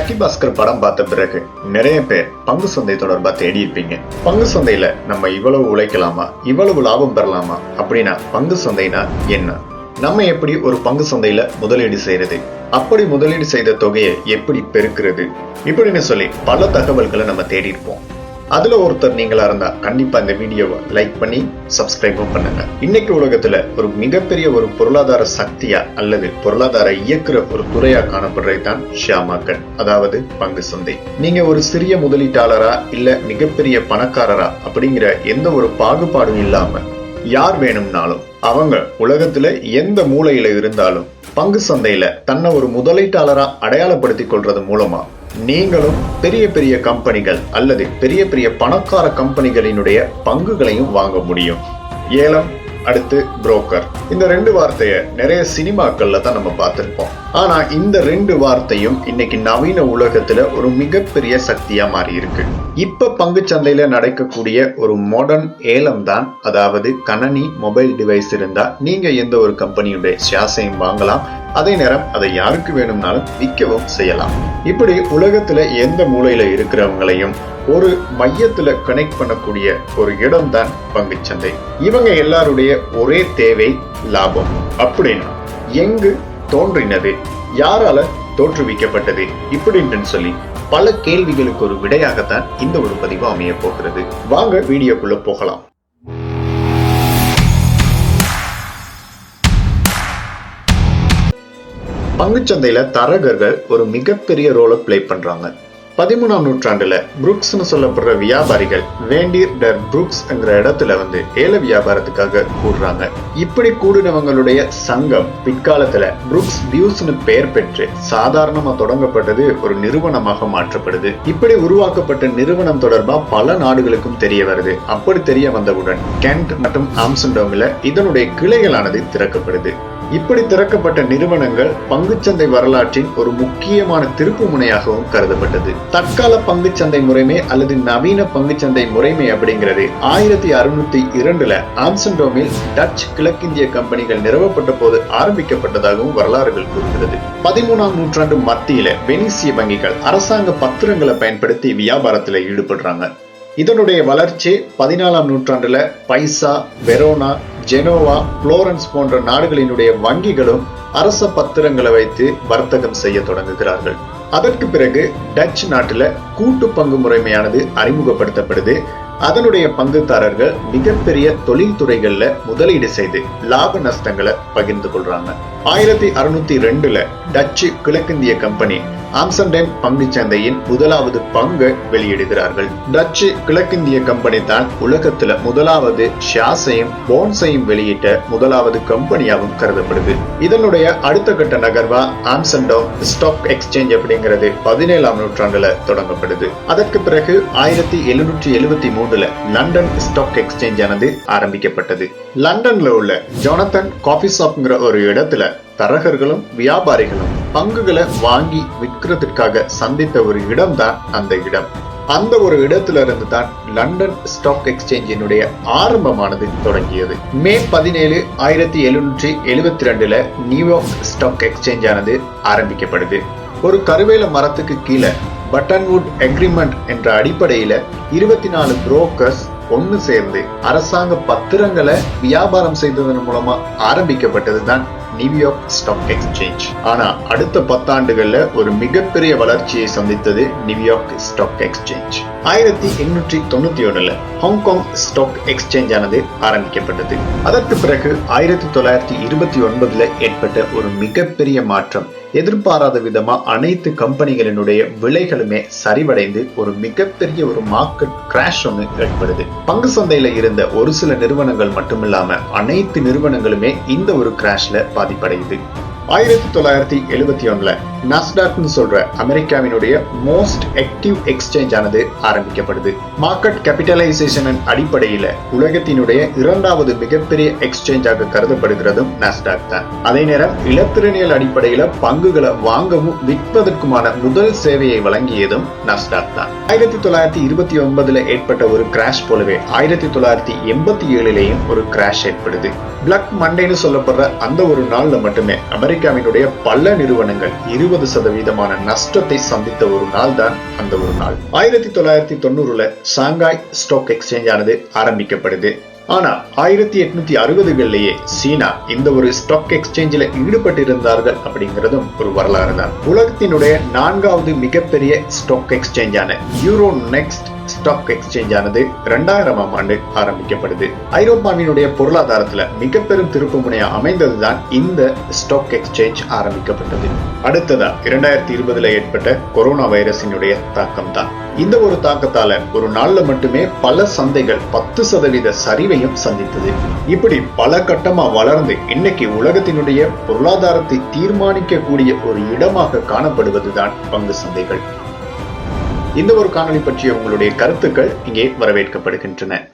சக்கி பாஸ்கர் படம் பார்த்த பிறகு நிறைய பேர் பங்கு சந்தை தொடர்பா தேடி இருப்பீங்க பங்கு சந்தையில நம்ம இவ்வளவு உழைக்கலாமா? இவ்வளவு லாபம் பெறலாமா? அப்படின்னா பங்கு சந்தைனா என்ன? நம்ம எப்படி ஒரு பங்கு சந்தையில முதலீடு செய்யறது? அப்படி முதலீடு செய்த தொகையை எப்படி பெருக்கிறது? இப்படின்னு சொல்லி பல தகவல்களை நம்ம தேடி இருப்போம் அதுல ஒருத்தர் நீங்களா இருந்தா கண்டிப்பா இந்த வீடியோவை லைக் பண்ணி சப்ஸ்கிரைபும் பண்ணுங்க. இன்னைக்கு உலகத்துல ஒரு மிகப்பெரிய ஒரு பொருளாதார சக்தியா அல்லது பொருளாதார இயக்குற ஒரு துறையா காணப்படுறது தான் ஷேர் மார்க்கெட் அதாவது பங்கு சந்தை. நீங்க ஒரு சிறிய முதலீட்டாளரா இல்ல மிகப்பெரிய பணக்காரரா அப்படிங்கிற எந்த ஒரு பாகுபாடும் இல்லாம யார் வேணும்னாலும் அவங்க உலகத்துல எந்த மூலையில இருந்தாலும் பங்கு சந்தையில தன்னை ஒரு முதலீட்டாளரா அடையாளப்படுத்திக் கொள்றது மூலமா நீங்களும் பெரிய பெரிய கம்பெனிகள் அல்லது பெரிய பெரிய பணக்கார கம்பெனிகளினுடைய பங்குகளையும் வாங்க முடியும். ஏலம் அடுத்து புரோக்கர் இந்த ரெண்டு வார்த்தைய நிறைய சினிமாக்கள்ல தான் நம்ம பார்த்துருப்போம். ஆனா இந்த ரெண்டு வார்த்தையும் இன்னைக்கு நவீன உலகத்துல ஒரு மிகப்பெரிய சக்தியா மாறி இருக்கு இப்ப பங்கு சந்தையில நடக்கக்கூடிய ஒரு மாடர்ன் ஏலம் தான் அதாவது கணனி மொபைல் டிவைஸ் இருந்தா நீங்க எந்த ஒரு கம்பெனியுடைய ஷேர்ஸையும் வாங்கலாம். அதே நேரம் அதை யாருக்கு வேணும்னாலும் விற்கவும் செய்யலாம். இப்படி உலகத்துல எந்த மூலையில இருக்கிறவங்களையும் ஒரு மையத்துல கனெக்ட் பண்ணக்கூடிய ஒரு இடம் தான் பங்குச்சந்தை. இவங்க எல்லாருடைய ஒரே தேவை லாபம். அப்படின்னு எங்கு தோன்றினது யாரால தோற்றுவிக்கப்பட்டது இப்படின்னு சொல்லி பல கேள்விகளுக்கு ஒரு விடையாகத்தான் இந்த ஒரு பதிவு அமைய போகிறது. வாங்க வீடியோக்குள்ள போகலாம். பங்குச்சந்தையில தரகர்கள் ஒரு மிகப்பெரிய ரோலை பிளே பண்றாங்க. பதிமூணாம் நூற்றாண்டுல புரூக்ஸ்னு சொல்லப்படுற வியாபாரிகள் வேண்டீர் டர் புரூக்ஸ்ங்கிற இடத்துல வந்து ஏல வியாபாரத்துக்காக கூடுறாங்க. இப்படி கூடினவங்களுடைய சங்கம் பிற்காலத்துல புரூக்ஸ் பியூஸ்னு பெயர் பெற்று சாதாரணமா தொடங்கப்பட்டது ஒரு நிறுவனமாக மாற்றப்படுது. இப்படி உருவாக்கப்பட்ட நிறுவனம் தொடர்பா பல நாடுகளுக்கும் தெரிய வருது. அப்படி தெரிய வந்தவுடன் கென்ட் மற்றும் ஆம்சன்டோமில் இதனுடைய கிளைகளானது திறக்கப்படுது. இப்படி திறக்கப்பட்ட நிறுவனங்கள் பங்குச்சந்தை வரலாற்றின் ஒரு முக்கியமான திருப்பு முனையாகவும் கருதப்பட்டது. தற்கால பங்குச்சந்தை முறைமை அல்லது நவீன பங்குச்சந்தை முறைமை அப்படிங்கிறது ஆயிரத்தி அறுநூத்தி இரண்டுல ஆம்சன்டோமில் டச் கிழக்கிந்திய கம்பெனிகள் நிறுவப்பட்ட போது ஆரம்பிக்கப்பட்டதாகவும் வரலாறுகள் கூறுகிறது. பதிமூணாம் நூற்றாண்டு மத்தியில வெனிசிய வங்கிகள் அரசாங்க பத்திரங்களை பயன்படுத்தி வியாபாரத்துல ஈடுபடுறாங்க. இதனுடைய வளர்ச்சி பதினாலாம் நூற்றாண்டுல பைசா வெரோனா ஜெனோவா புளோரன்ஸ் போன்ற நாடுகளினுடைய வங்கிகளும் அரச பத்திரங்களை வைத்து வர்த்தகம் செய்ய தொடங்குகிறார்கள். அதற்கு பிறகு டச் நாட்டில் கூட்டு பங்கு முறைமையானது அறிமுகப்படுத்தப்படுது. அதனுடைய பங்குதாரர்கள் மிகப்பெரிய தொழில்துறைகளில் முதலீடு செய்து லாப நஷ்டங்களை பகிர்ந்து கொள்றாங்க. ஆயிரத்தி அறுநூத்தி ரெண்டுல டச்சு கிழக்கிந்திய கம்பெனி ஆம்சன்டைம் பங்கு சந்தையின் முதலாவது பங்கு வெளியிடுகிறார்கள். டச்சு கிழக்கிந்திய கம்பெனி தான் உலகத்துல முதலாவது ஷாஸையும் போன்ஸையும் வெளியிட்ட முதலாவது கம்பெனியாகவும் கருதப்படுது. இதனுடைய அடுத்த கட்ட நகர்வா ஆம்சன்டோம் ஸ்டாக் எக்ஸ்சேஞ்ச் அப்படிங்கிறது பதினேழாம் நூற்றாண்டுல தொடங்கப்படுது. அதற்கு பிறகு ஆயிரத்தி எழுநூற்றி எழுபத்தி மூணுல லண்டன் ஸ்டாக் எக்ஸ்சேஞ்ச் ஆனது ஆரம்பிக்கப்பட்டது. லண்டன்ல உள்ள ஜோனத்தன் காஃபி ஷாப்ங்கிற ஒரு இடத்துல தரகர்களும் வியாபாரிகளும் பங்குகளை வாங்கி விற்கிறதுக்காக சந்தித்த ஒரு இடம் தான் அந்த இடம். அந்த ஒரு இடத்துல இருந்து தான் லண்டன் ஸ்டாக் எக்ஸ்சேஞ்சினுடைய ஆரம்பமானது தொடங்கியது. மே பதினேழு ஆயிரத்தி எழுநூற்றி எழுபத்தி ரெண்டுல நியூயார்க் ஸ்டாக் எக்ஸ்சேஞ்ச் ஆனது ஆரம்பிக்கப்படுது. ஒரு கருவேல மரத்துக்கு கீழே பட்டன்வுட் அக்ரிமெண்ட் என்ற அடிப்படையில இருபத்தி நாலு புரோக்கர்ஸ் ஒன்னு சேர்ந்து அரசாங்க பத்திரங்களை வியாபாரம் செய்ததன் மூலமா ஆரம்பிக்கப்பட்டது தான் நியூயார்க் ஸ்டாக் எக்ஸ்சேஞ்ச் ஆனா அடுத்த பத்தாண்டுகள்ல ஒரு மிகப்பெரிய வளர்ச்சியை சந்தித்தது நியூயார்க் ஸ்டாக் எக்ஸ்சேஞ்ச் ஆயிரத்தி எண்ணூற்றி தொண்ணூத்தி ஒண்ணுல ஹாங்காங் ஸ்டாக் எக்ஸ்சேஞ்ச் ஆனது ஆரம்பிக்கப்பட்டது. அதற்கு பிறகு ஆயிரத்தி தொள்ளாயிரத்தி இருபத்தி ஒன்பதுல ஏற்பட்ட ஒரு மிகப்பெரிய மாற்றம். எதிர்பாராத விதமா அனைத்து கம்பெனிகளினுடைய விலைகளுமே சரிவடைந்து ஒரு மிகப்பெரிய ஒரு மார்க்கெட் கிராஷ் ஒன்று ஏற்படுது. பங்கு சந்தையில இருந்த ஒரு சில நிறுவனங்கள் மட்டுமில்லாம அனைத்து நிறுவனங்களுமே இந்த ஒரு கிராஷ்ல பாதிப்படையுது. ஆயிரத்தி தொள்ளாயிரத்தி எழுபத்தி ஒண்ணுல நாஸ்டாக்னு சொல்ற அமெரிக்காவினுடைய மோஸ்ட் ஆக்டிவ் எக்ஸ்சேஞ்ச் ஆனது ஆரம்பிக்கப்படுது. மார்க்கெட் கேபிட்டலைசேஷன் அடிப்படையில உலகத்தினுடைய இரண்டாவது மிகப்பெரிய எக்ஸ்சேஞ்சாக கருதப்படுகிறதும் நாஸ்டாக் தான். அதே நேரம் இலத்திரனியல் அடிப்படையில பங்குகளை வாங்கவும் விற்பதற்குமான முதல் சேவையை வழங்கியதும் நாஸ்டாக் தான். ஆயிரத்தி தொள்ளாயிரத்தி இருபத்தி ஒன்பதுல ஏற்பட்ட ஒரு கிராஷ் போலவே ஆயிரத்தி தொள்ளாயிரத்தி எண்பத்தி ஏழுலேயும் ஒரு கிராஷ் ஏற்படுது. பிளாக் மண்டேன்னு சொல்லப்படுற அந்த ஒரு நாள்ல மட்டுமே அமெரிக்க அமெரிக்காவினுடைய பல நிறுவனங்கள் இருபது சதவீதமான நஷ்டத்தை சந்தித்த ஒரு நாள் தான் அந்த ஒரு நாள். ஆயிரத்தி தொள்ளாயிரத்தி தொண்ணூறுல சாங்காய் ஸ்டாக் எக்ஸ்சேஞ்ச் ஆனது ஆரம்பிக்கப்படுது. ஆனா ஆயிரத்தி எட்நூத்தி அறுபதுகள்லயே சீனா இந்த ஒரு ஸ்டாக் எக்ஸ்சேஞ்சில் ஈடுபட்டிருந்தார்கள் அப்படிங்கிறதும் ஒரு வரலாறு தான் உலகத்தினுடைய நான்காவது மிகப்பெரிய ஸ்டாக் எக்ஸ்சேஞ்சான யூரோ நெக்ஸ்ட் ஸ்டாக் எக்ஸ்சேஞ்ச் ஆனது இரண்டாயிரமாம் ஆண்டு ஆரம்பிக்கப்படுது. ஐரோப்பாவினுடைய பொருளாதாரத்துல மிக பெரும் திருப்பு முனையா அமைந்ததுதான் இந்த ஸ்டாக் எக்ஸ்சேஞ்ச் ஆரம்பிக்கப்பட்டது. அடுத்ததா இரண்டாயிரத்தி இருபதுல ஏற்பட்ட கொரோனா வைரஸினுடைய தாக்கம் தான் இந்த ஒரு தாக்கத்தால ஒரு நாள்ல மட்டுமே பல சந்தைகள் பத்து சதவீத சரிவையும் சந்தித்தது. இப்படி பல கட்டமா வளர்ந்து இன்னைக்கு உலகத்தினுடைய பொருளாதாரத்தை தீர்மானிக்கக்கூடிய ஒரு இடமாக காணப்படுவதுதான் பங்கு சந்தைகள். இந்த ஒரு காணொலி பற்றிய உங்களுடைய கருத்துக்கள் இங்கே வரவேற்கப்படுகின்றன.